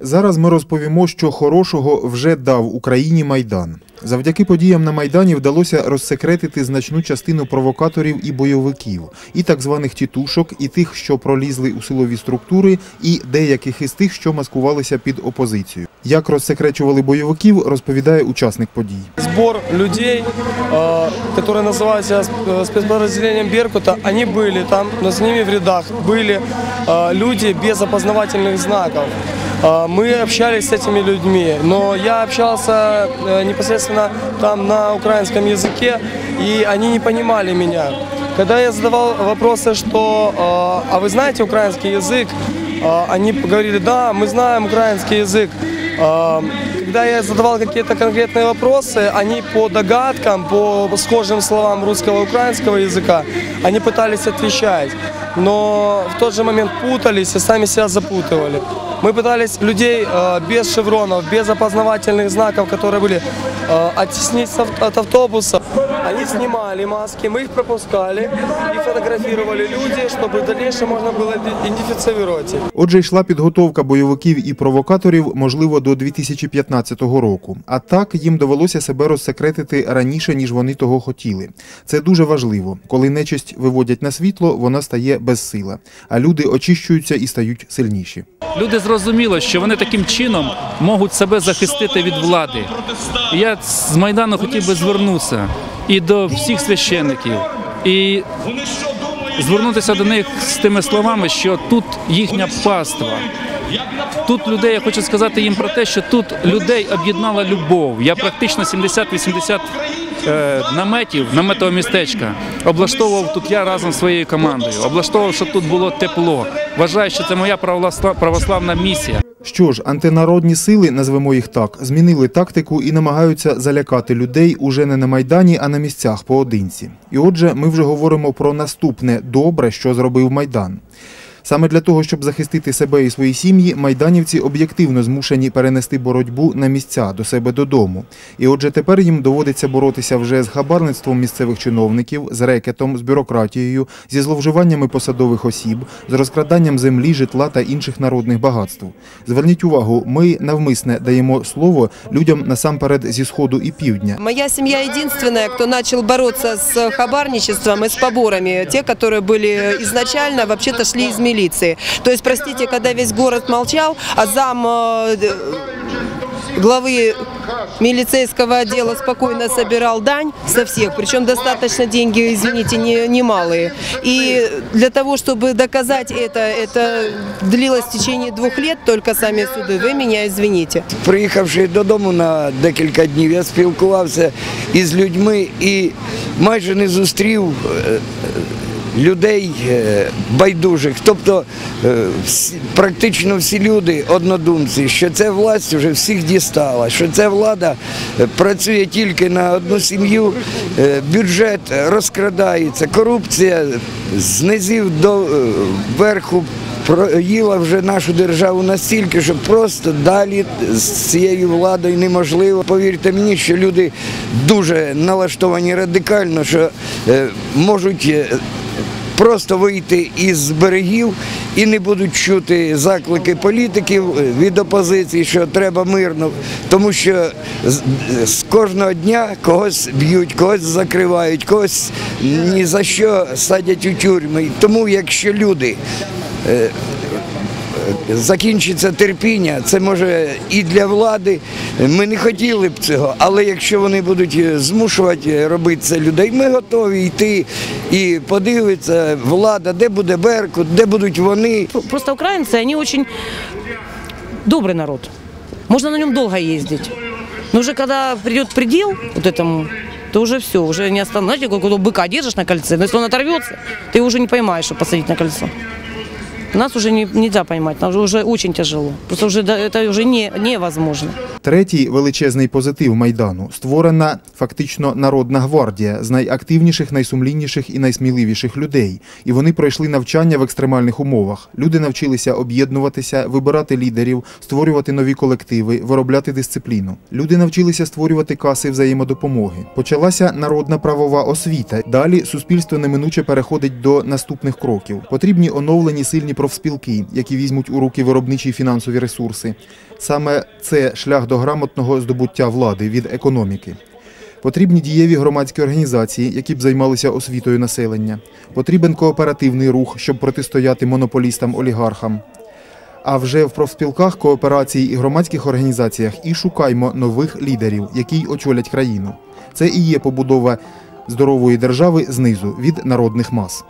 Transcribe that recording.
Зараз ми розповімо, що хорошого вже дав Україні Майдан. Завдяки подіям на Майдані вдалося розсекретити значну частину провокаторів і бойовиків, і так званих тітушок, і тих, що пролізли у силові структури, і деяких із тих, що маскувалися під опозицію. Як розсекречували бойовиків, розповідає учасник подій. Сбор людей, э, которые называют себя сп- спецподразделением Беркута, они были там, но с ними в рядах были э, люди без опознавательных знаков. Э, Мы общались с этими людьми, но я общался э, непосредственно там на украинском языке, и они не понимали меня. Когда я задавал вопросы, что э, «А вы знаете украинский язык?», э, они говорили «Да, мы знаем украинский язык». Когда я задавал какие-то конкретные вопросы, они по догадкам, по схожим словам русского и украинского языка, они пытались отвечать, но в тот же момент путались и сами себя запутывали. Мы пытались людей э, без шевронов, без опознавательных знаков, которые были, э, оттеснить с ав- от автобуса. Они снимали маски, мы их пропускали и фотографировали люди, чтобы в дальнейшем можно было идентифицировать их. Отже, йшла підготовка бойовиків і провокаторів, можливо, до 2015 року. А так їм довелося себе розсекретити раніше, ніж вони того хотіли. Це дуже важливо. Коли нечисть виводять на світло, вона стає безсила, а люди очищуються і стають сильніші. Люди зрозуміли, що вони таким чином можуть себе захистити від влади. І я з Майдану хотів би звернутися і до всіх священників, і звернутися до них з тими словами, що тут їхня паства. Тут людей, я хочу сказати їм про те, що тут людей об'єднала любов. Я практично 70-80 е, наметів, наметового містечка облаштовував тут я разом зі своєю командою. Облаштовував, щоб тут було тепло. Вважаю, що це моя православ- православна місія. Що ж, антинародні сили, назвемо їх так, змінили тактику і намагаються залякати людей уже не на майдані, а на місцях поодинці. І отже, ми вже говоримо про наступне добре, що зробив майдан. Саме для того, щоб захистити себе і свої сім'ї, майданівці об'єктивно змушені перенести боротьбу на місця до себе додому. І отже, тепер їм доводиться боротися вже з хабарництвом місцевих чиновників, з рекетом, з бюрократією, зі зловживаннями посадових осіб, з розкраданням землі, житла та інших народних багатств. Зверніть увагу, ми навмисне даємо слово людям насамперед зі сходу і півдня. Моя семья единственная, кто начал бороться с хабарничеством и с поборами. Те, которые были изначально, вообще-то шли из милиции. То есть, простите, когда весь город молчал, а зам э, д- главы милицейского отдела спокойно собирал дань со всех, причем достаточно деньги, извините, не, немалые. И для того, чтобы доказать это, это длилось в течение двух лет, только сами суды. Вы меня извините. Приїхавши додому на декілька днів, я спілкувався із людьми і майже не зустрів е, людей е, байдужих. Тобто е, практично всі люди однодумці, що ця власть вже всіх дістала, що ця влада е, працює тільки на одну сім'ю, бюджет розкрадається, корупція з низів до верху проїла вже нашу державу настільки, що просто далі з цією владою неможливо. Повірте мені, що люди дуже налаштовані радикально, що можуть. Е, Просто вийти із берегів і не будуть чути заклики політиків е, від опозиції, що треба мирно, тому що з, кожного дня когось б'ють, когось закривають, когось ні за що садять у тюрми. Тому якщо люди закінчиться терпіння, це може і для влади. Ми не хотіли б цього, але якщо вони будуть е, змушувати робити це людей, ми готові йти і подивитися, влада, де буде Беркут, де будуть вони. Просто украинцы, они очень добрый народ. Можно на нем долго ездить. Но уже когда придет предел вот этому, то уже все, уже не остановить. Знаете, как у быка держишь на кольце, но если он оторвется, ты его уже не поймаешь, чтобы посадить на кольцо. Нас уже не, нельзя поймать, нам уже очень тяжело. Просто да, это уже не, невозможно. Третій величезний позитив майдану створена фактично народна гвардія з найактивніших, найсумлінніших і найсміливіших людей. І вони пройшли навчання в екстремальних умовах. Люди навчилися об'єднуватися, вибирати лідерів, створювати нові колективи, виробляти дисципліну. Люди навчилися створювати каси взаємодопомоги. Почалася народна правова освіта. Далі суспільство неминуче переходить до наступних кроків. Потрібні оновлені сильні профспілки, які візьмуть у руки виробничі фінансові ресурси. Саме це шлях до грамотного здобуття влади від економіки. Потрібні дієві громадські організації, які б займалися освітою населення. Потрібен кооперативний рух, щоб протистояти монополістам-олігархам. А вже в профспілках, кооперації і громадських організаціях і шукаймо нових лідерів, які й очолять країну. Це і є побудова здорової держави знизу від народних мас.